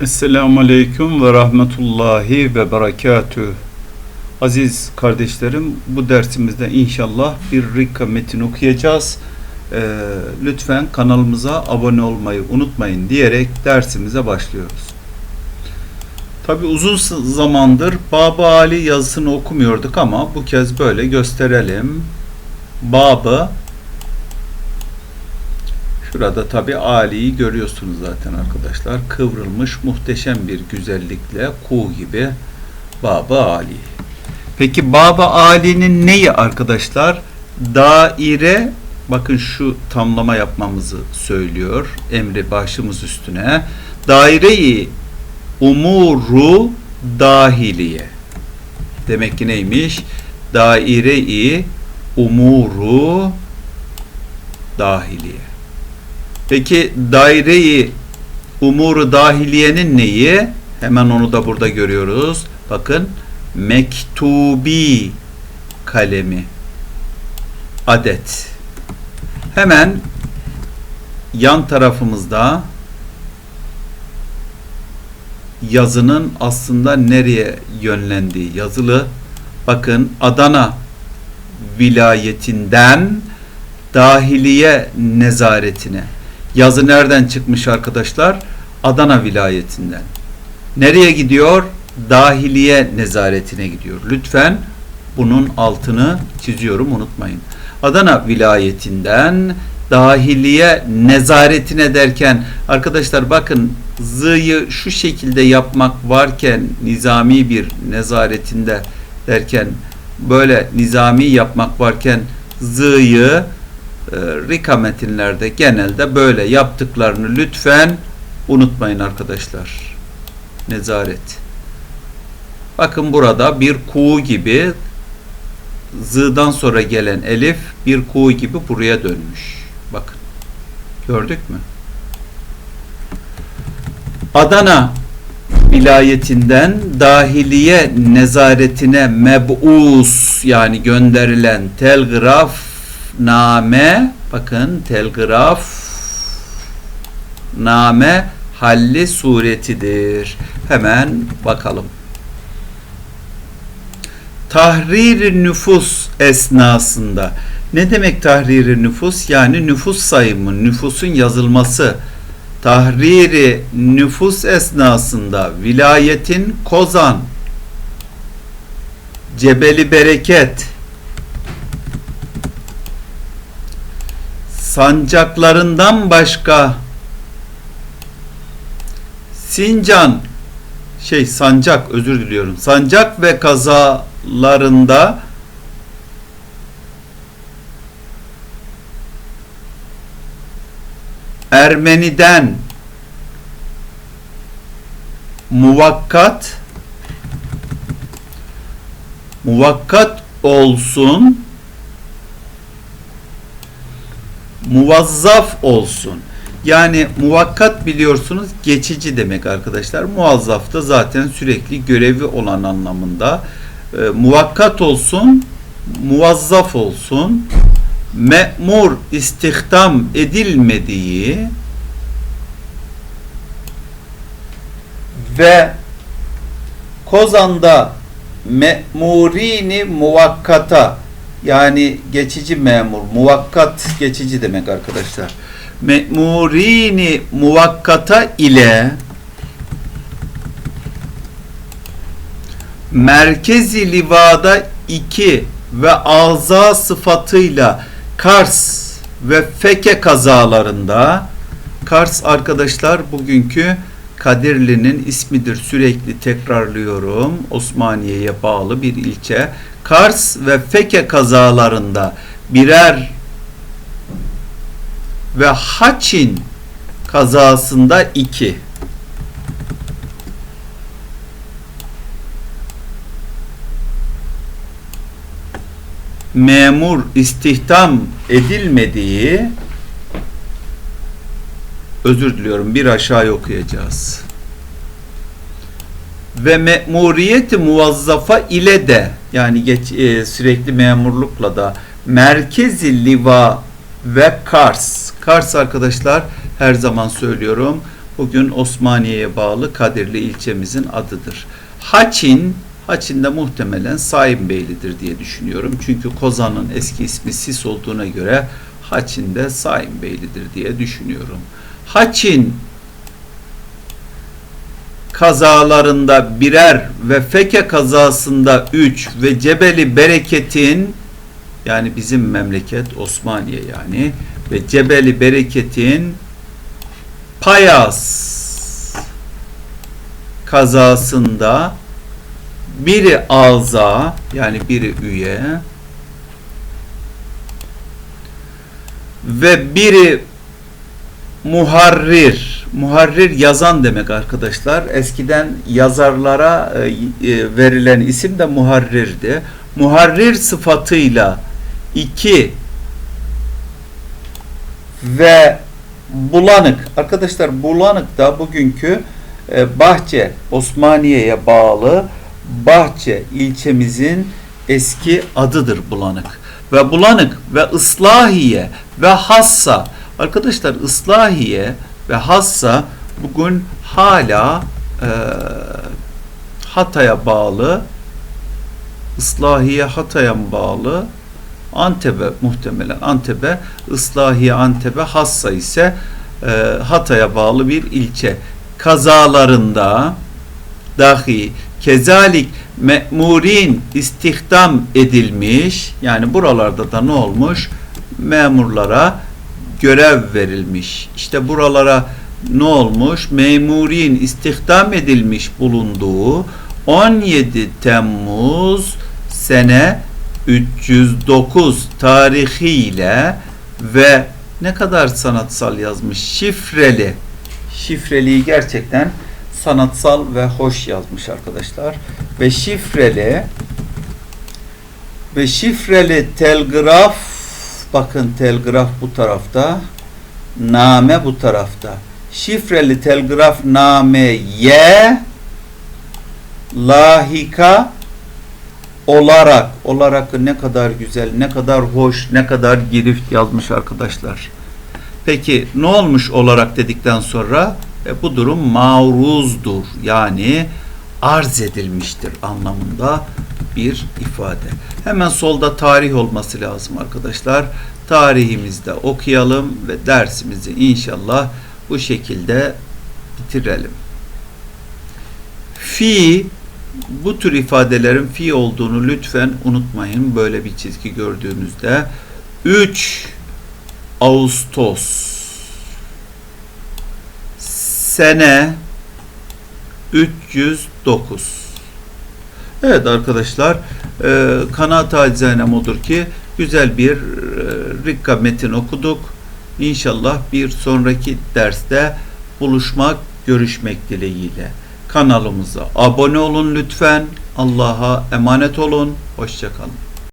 Esselamu Aleyküm ve Rahmetullahi ve Berekatüh. Aziz kardeşlerim, bu dersimizde inşallah bir Rikka metin okuyacağız. Ee, lütfen kanalımıza abone olmayı unutmayın diyerek dersimize başlıyoruz. Tabi uzun zamandır Baba Ali yazısını okumuyorduk ama bu kez böyle gösterelim. Babı Şurada tabi Ali'yi görüyorsunuz zaten arkadaşlar. Kıvrılmış muhteşem bir güzellikle kuğu gibi Baba Ali. Peki Baba Ali'nin neyi arkadaşlar? Daire bakın şu tamlama yapmamızı söylüyor. Emri başımız üstüne. Daireyi umuru dahiliye. Demek ki neymiş? Daire-i umuru dahiliye. Peki daireyi umuru dahiliyenin neyi? Hemen onu da burada görüyoruz. Bakın mektubi kalemi adet. Hemen yan tarafımızda yazının aslında nereye yönlendiği yazılı. Bakın Adana vilayetinden dahiliye nezaretine Yazı nereden çıkmış arkadaşlar? Adana vilayetinden. Nereye gidiyor? Dahiliye nezaretine gidiyor. Lütfen bunun altını çiziyorum unutmayın. Adana vilayetinden dahiliye nezaretine derken arkadaşlar bakın zı'yı şu şekilde yapmak varken nizami bir nezaretinde derken böyle nizami yapmak varken zı'yı e, Rika metinlerde genelde böyle yaptıklarını lütfen unutmayın arkadaşlar. Nezaret. Bakın burada bir ku gibi z'dan sonra gelen elif bir ku gibi buraya dönmüş. Bakın. Gördük mü? Adana vilayetinden dahiliye nezaretine meb'us yani gönderilen telgraf name bakın telgraf name halli suretidir. Hemen bakalım. Tahrir nüfus esnasında ne demek tahrir nüfus? Yani nüfus sayımı, nüfusun yazılması. Tahriri nüfus esnasında vilayetin Kozan, Cebeli Bereket, sancaklarından başka Sincan şey sancak özür diliyorum. Sancak ve kazalarında Ermeniden muvakkat muvakkat olsun muvazzaf olsun. Yani muvakkat biliyorsunuz geçici demek arkadaşlar. Muvazzaf da zaten sürekli görevi olan anlamında. E, muvakkat olsun, muvazzaf olsun, memur istihdam edilmediği ve Kozan'da memurini muvakkata yani geçici memur, muvakkat geçici demek arkadaşlar. Memurini muvakkata ile merkezi livada iki ve ağza sıfatıyla Kars ve Feke kazalarında Kars arkadaşlar bugünkü Kadirli'nin ismidir sürekli tekrarlıyorum. Osmaniye'ye bağlı bir ilçe. Kars ve Feke kazalarında birer ve Haçin kazasında iki. memur istihdam edilmediği özür diliyorum bir aşağı okuyacağız ve memuriyeti muvazzafa ile de yani geç, e, sürekli memurlukla da merkezi liva ve Kars. Kars arkadaşlar her zaman söylüyorum bugün Osmaniye'ye bağlı Kadirli ilçemizin adıdır. Haçin, Haçin de muhtemelen Saim Beyli'dir diye düşünüyorum. Çünkü Kozan'ın eski ismi Sis olduğuna göre Haçin de Saim Beyli'dir diye düşünüyorum. Haçin kazalarında birer ve Feke kazasında üç ve Cebeli Bereket'in yani bizim memleket Osmaniye yani ve Cebeli Bereket'in Payas kazasında biri ağza yani biri üye ve biri muharrir muharrir yazan demek arkadaşlar. Eskiden yazarlara e, e, verilen isim de muharrirdi. Muharrir sıfatıyla iki ve bulanık. Arkadaşlar bulanık da bugünkü e, Bahçe Osmaniye'ye bağlı Bahçe ilçemizin eski adıdır bulanık. Ve bulanık ve ıslahiye ve hassa. Arkadaşlar ıslahiye ve hassa bugün hala e, Hatay'a bağlı Islahiye Hatay'a bağlı? Antep'e muhtemelen Antep'e Islahiye Antep'e Hassa ise e, Hatay'a bağlı bir ilçe. Kazalarında dahi kezalik memurin istihdam edilmiş yani buralarda da ne olmuş? Memurlara görev verilmiş. İşte buralara ne olmuş? Memurin istihdam edilmiş bulunduğu 17 Temmuz sene 309 tarihiyle ve ne kadar sanatsal yazmış. Şifreli. Şifreliyi gerçekten sanatsal ve hoş yazmış arkadaşlar. Ve şifreli ve şifreli telgraf bakın telgraf bu tarafta name bu tarafta. Şifreli telgraf nameye lahika olarak olarak ne kadar güzel ne kadar hoş ne kadar girift yazmış arkadaşlar. Peki ne olmuş olarak dedikten sonra? E, bu durum maruzdur yani arz edilmiştir anlamında bir ifade. Hemen solda tarih olması lazım arkadaşlar. Tarihimizde okuyalım ve dersimizi inşallah bu şekilde bitirelim. Fi bu tür ifadelerin fi olduğunu lütfen unutmayın. Böyle bir çizgi gördüğünüzde 3 Ağustos sene 309 Evet arkadaşlar e, kanaat acizanem odur ki güzel bir e, Rikka metin okuduk. İnşallah bir sonraki derste buluşmak, görüşmek dileğiyle. Kanalımıza abone olun lütfen. Allah'a emanet olun. Hoşçakalın.